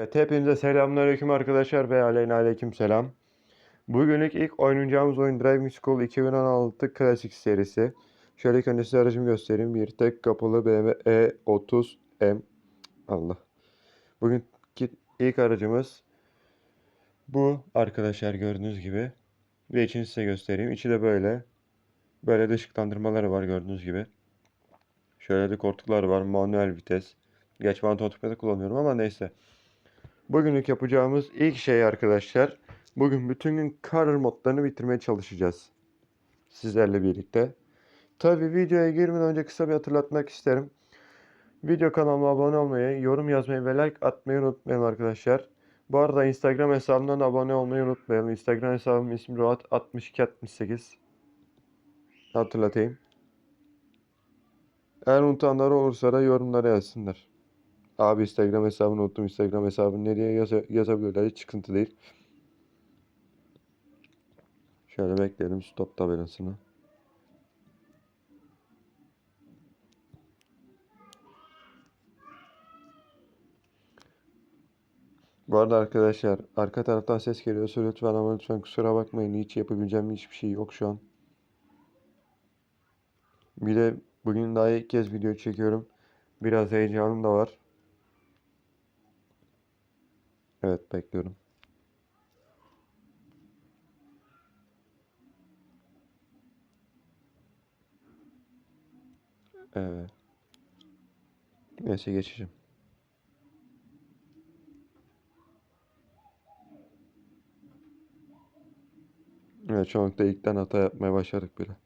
Evet, hepinize selamünaleyküm arkadaşlar ve aleyna aleyküm selam. Bugünlük ilk oynayacağımız oyun Driving School 2016 Classic serisi. Şöyle ilk size aracımı göstereyim. Bir tek kapılı BMW E30M. Allah. Bugünkü ilk aracımız bu arkadaşlar gördüğünüz gibi. Ve içini size göstereyim. İçi de böyle. Böyle de ışıklandırmaları var gördüğünüz gibi. Şöyle de koltuklar var. Manuel vites. Geç ben kullanıyorum ama neyse. Bugünlük yapacağımız ilk şey arkadaşlar. Bugün bütün gün career modlarını bitirmeye çalışacağız. Sizlerle birlikte. Tabi videoya girmeden önce kısa bir hatırlatmak isterim. Video kanalıma abone olmayı, yorum yazmayı ve like atmayı unutmayın arkadaşlar. Bu arada Instagram hesabımdan abone olmayı unutmayalım. Instagram hesabım ismi Roat6268. Hatırlatayım. Eğer unutanlar olursa da yorumlara yazsınlar. Abi Instagram hesabını unuttum. Instagram hesabını ne diye yaza yazabilirler. Hiç sıkıntı değil. Şöyle bekleyelim stop tabelasını. Bu arada arkadaşlar arka taraftan ses geliyorsa lütfen ama lütfen kusura bakmayın. Hiç yapabileceğim hiçbir şey yok şu an. Bir de bugün daha ilk kez video çekiyorum. Biraz heyecanım da var. Evet bekliyorum. Evet. Neyse geçeceğim. Evet şu ilkten hata yapmaya başladık bile.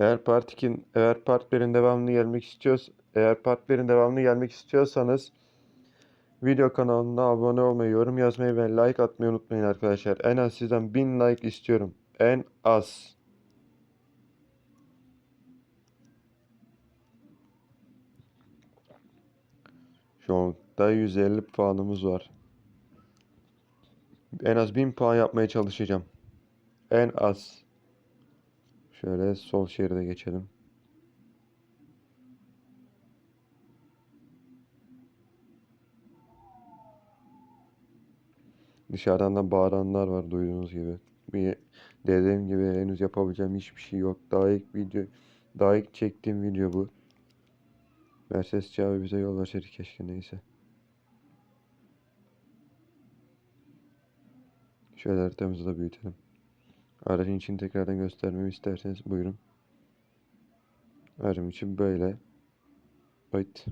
Eğer Part 2'nin eğer Part 1'in devamını gelmek istiyorsa eğer Part 1'in devamını gelmek istiyorsanız video kanalına abone olmayı, yorum yazmayı ve like atmayı unutmayın arkadaşlar. En az sizden 1000 like istiyorum. En az. Şu anda 150 puanımız var. En az 1000 puan yapmaya çalışacağım. En az. Şöyle sol şeride geçelim. Dışarıdan da bağıranlar var duyduğunuz gibi. Bir dediğim gibi henüz yapabileceğim hiçbir şey yok. Daha ilk video, daha ilk çektiğim video bu. Mercedes abi bize yol verseydi keşke neyse. Şöyle haritamızı da büyütelim. Aracın için tekrardan göstermemi isterseniz buyurun. Aracım için böyle. Evet.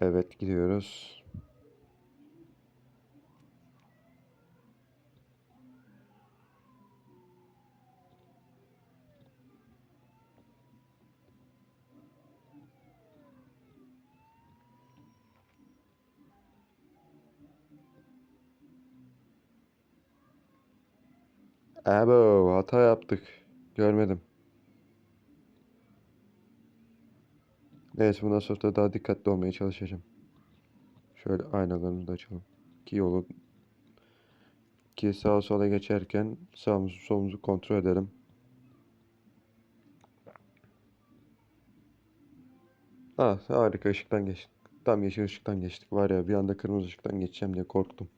Evet gidiyoruz. Abo hata yaptık. Görmedim. Neyse bundan sonra da daha dikkatli olmaya çalışacağım. Şöyle aynalarımızı da açalım. Ki yolu ki sağa sola geçerken sağımızı solumuzu kontrol edelim. Ah harika ışıktan geçtik. Tam yeşil ışıktan geçtik. Var ya bir anda kırmızı ışıktan geçeceğim diye korktum.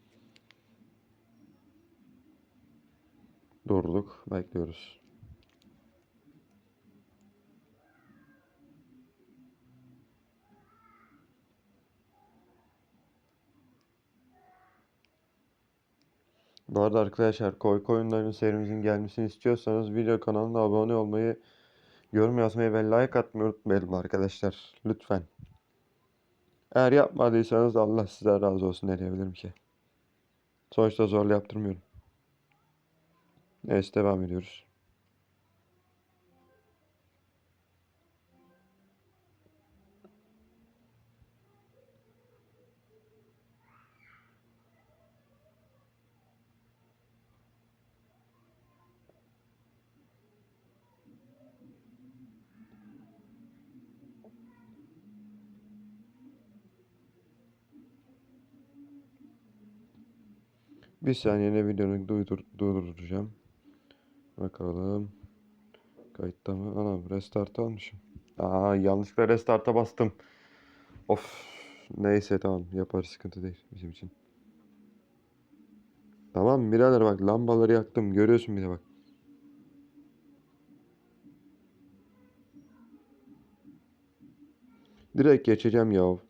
Durduk. Bekliyoruz. Bu arada arkadaşlar korku oyunlarının serimizin gelmesini istiyorsanız video kanalına abone olmayı, yorum yazmayı ve like atmayı unutmayalım arkadaşlar. Lütfen. Eğer yapmadıysanız Allah size razı olsun ne diyebilirim ki. Sonuçta zorla yaptırmıyorum. Evet devam ediyoruz. Bir saniyene videonu durdur durduracağım. Bakalım. Kayıtta mı? Anam restart almışım. Aa yanlışlıkla restart'a bastım. Of. Neyse tamam yaparız sıkıntı değil bizim için. Tamam birader bak lambaları yaktım. Görüyorsun bir de bak. Direkt geçeceğim ya.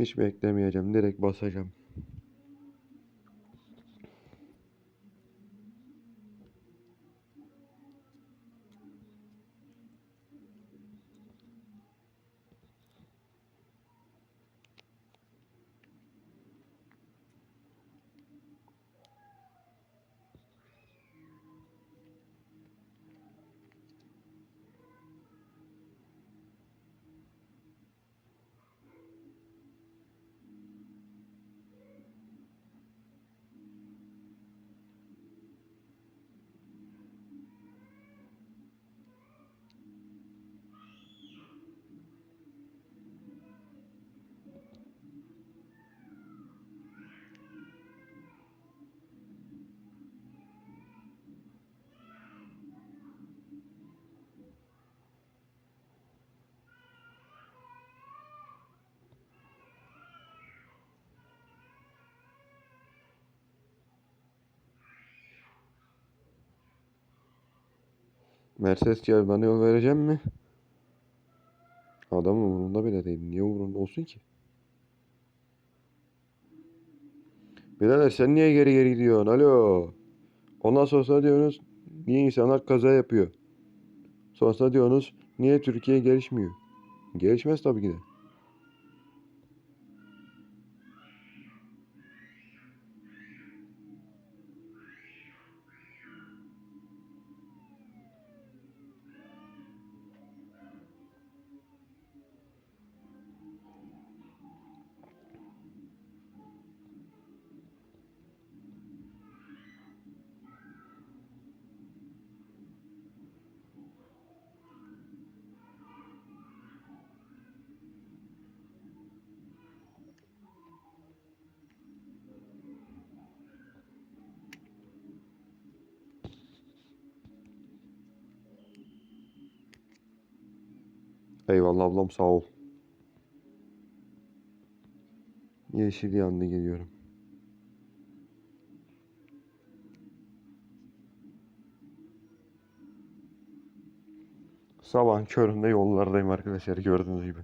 Hiç beklemeyeceğim. Direkt basacağım. Mercedes gel bana yol vereceğim mi? Adamın umurunda bile değil. Niye umurunda olsun ki? Birader sen niye geri geri gidiyorsun? Alo. Ondan sonra diyorsunuz niye insanlar kaza yapıyor? Sonra diyorsunuz niye Türkiye gelişmiyor? Gelişmez tabii ki de. Eyvallah ablam sağ ol. Yeşil yandı geliyorum. Sabahın köründe yollardayım arkadaşlar gördüğünüz gibi.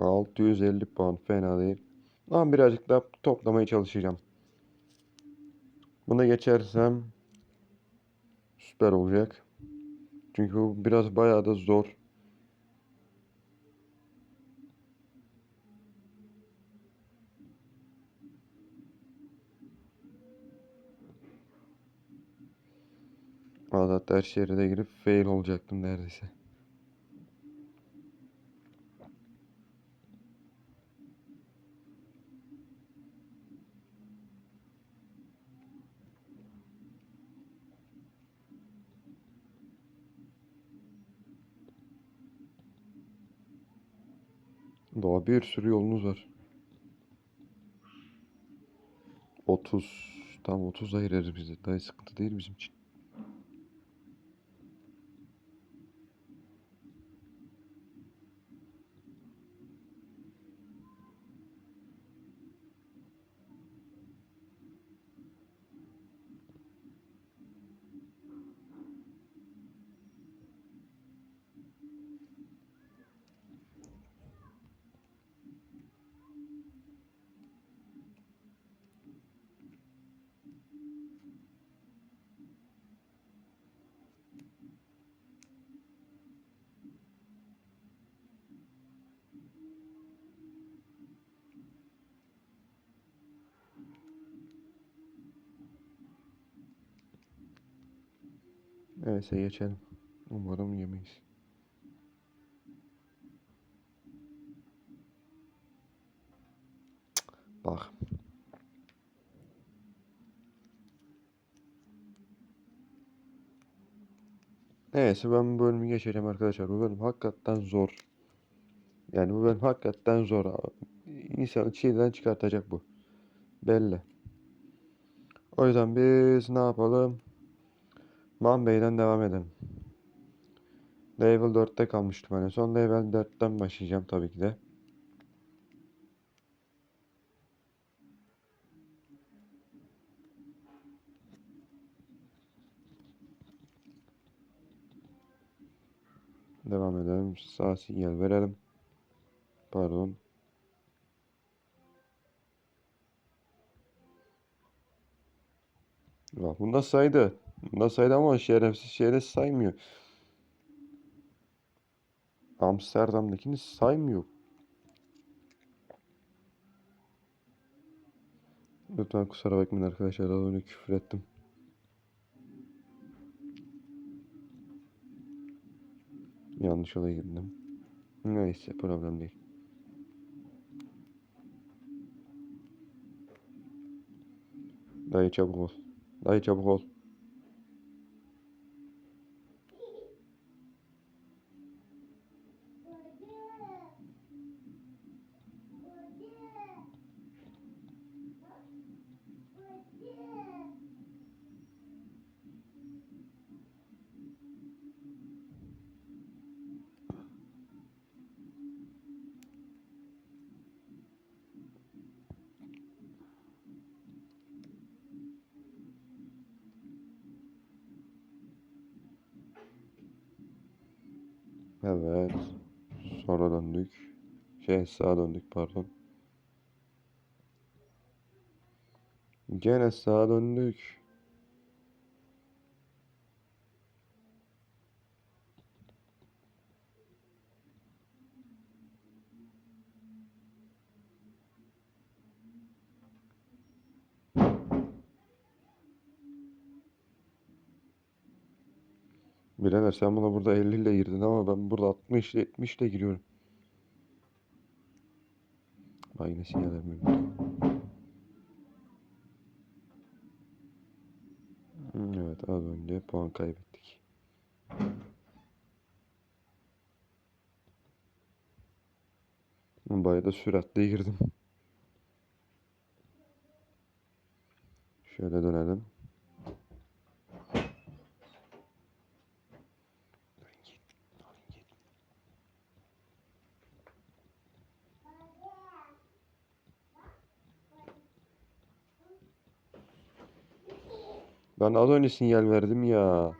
...650 puan fena değil. Ama birazcık daha toplamaya çalışacağım. Buna geçersem... ...süper olacak. Çünkü bu biraz bayağı da zor. Valla her şehre de girip fail olacaktım neredeyse. Daha bir sürü yolunuz var. 30. Tam 30'a gireriz biz de. Daha sıkıntı değil bizim için. Neyse geçelim. Umarım yemeyiz. Bak. Neyse ben bu bölümü geçeceğim arkadaşlar. Bu bölüm hakikaten zor. Yani bu bölüm hakikaten zor. İnsanı çileden çıkartacak bu. Belli. O yüzden biz ne yapalım? Man Bey'den devam edelim. Level 4'te kalmıştım hani. Son level 4'ten başlayacağım tabii ki de. Devam edelim. Sağ sinyal verelim. Pardon. Bak bunda saydı. Bunda saydı ama şerefsiz şeyde saymıyor. Amsterdam'dakini saymıyor. Lütfen kusura bakmayın arkadaşlar. Az önce küfür ettim. Yanlış yola girdim. Neyse problem değil. Dayı çabuk ol. Dayı çabuk ol. Evet. Sonra döndük. Şey sağa döndük pardon. Gene sağa döndük. Birader sen buna burada 50 ile girdin ama ben burada 60 70 ile giriyorum. Bak yine sinyal vermiyorum. Hmm, Evet az önce puan kaybettik. Bayağı da süratle girdim. Şöyle dönelim. Ben az önce sinyal verdim ya.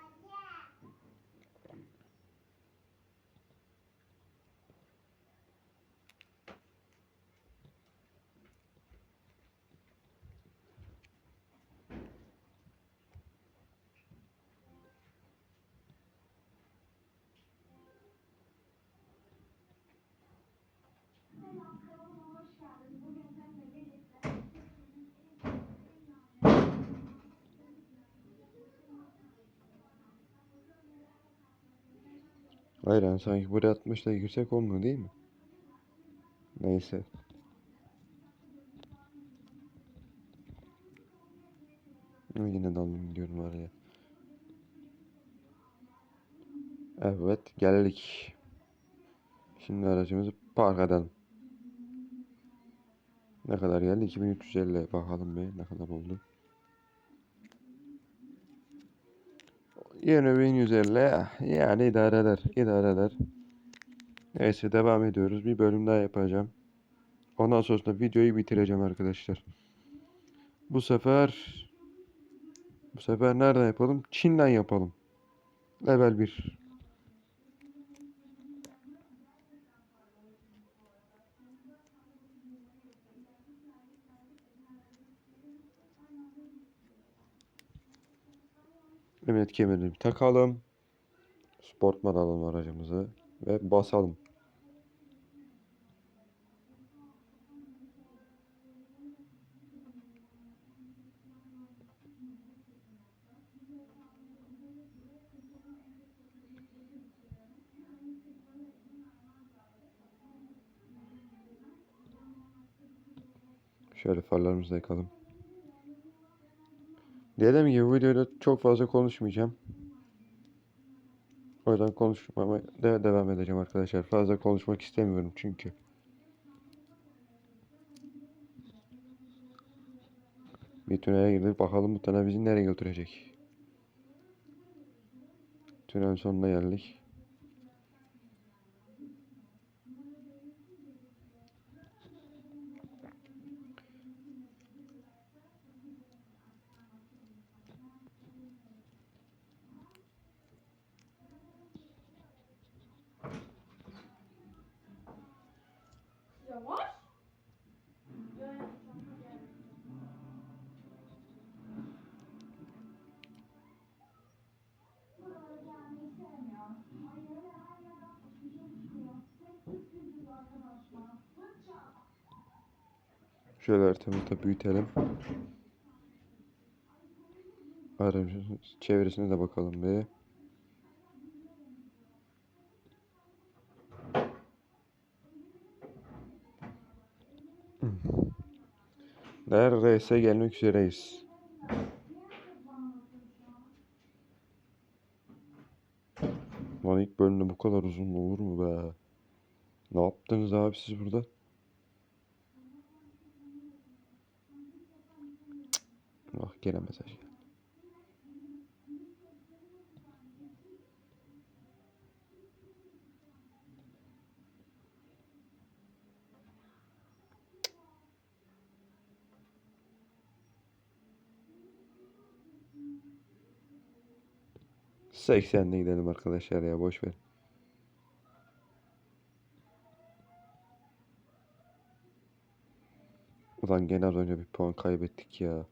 Hayır sanki buraya 60 ile girsek olmuyor değil mi? Neyse. Yine daldım gidiyorum araya. Evet geldik. Şimdi aracımızı park edelim. Ne kadar geldi? 2350 bakalım bir ne kadar oldu. Yine 1150 yani idare eder idare eder. Neyse devam ediyoruz. Bir bölüm daha yapacağım. Ondan sonra videoyu bitireceğim arkadaşlar. Bu sefer bu sefer nereden yapalım? Çin'den yapalım. Level 1. Mehmet kemerini takalım. Sportman alalım aracımızı ve basalım. Şöyle farlarımızı yakalım. Dediğim gibi bu videoda çok fazla konuşmayacağım. O yüzden konuşmama de devam edeceğim arkadaşlar. Fazla konuşmak istemiyorum çünkü. Bir tünele girdik. Bakalım bu tünel bizi nereye götürecek. Tünel sonuna geldik. Şöyle haritamızı da büyütelim. Aracımızın çevresine de bakalım bir. Neredeyse gelmek üzereyiz. Lan ilk bölümde bu kadar uzun olur mu be? Ne yaptınız abi siz burada? Cık. Ah gene mesaj. geldi. Seksen'de gidelim arkadaşlar ya boş ver. Ulan gene az önce bir puan kaybettik ya.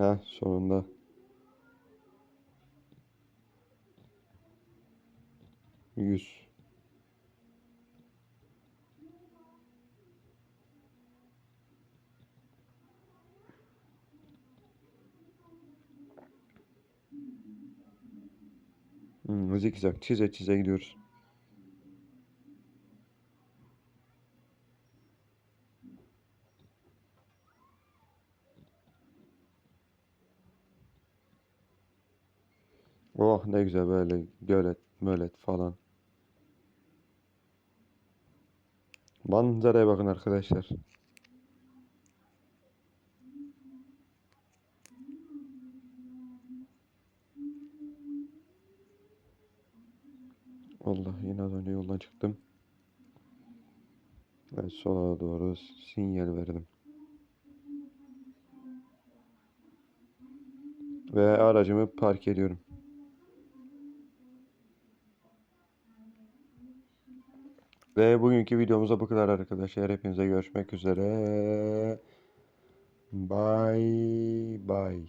Ha sonunda. Yüz. Hmm, zikzak çize çize gidiyoruz. Oh ne güzel böyle gölet mölet falan. Manzaraya bakın arkadaşlar. Allah yine az önce yoldan çıktım. Ve sola doğru sinyal verdim. Ve aracımı park ediyorum. Ve bugünkü videomuzda bu kadar arkadaşlar. Hepinize görüşmek üzere. Bye bye.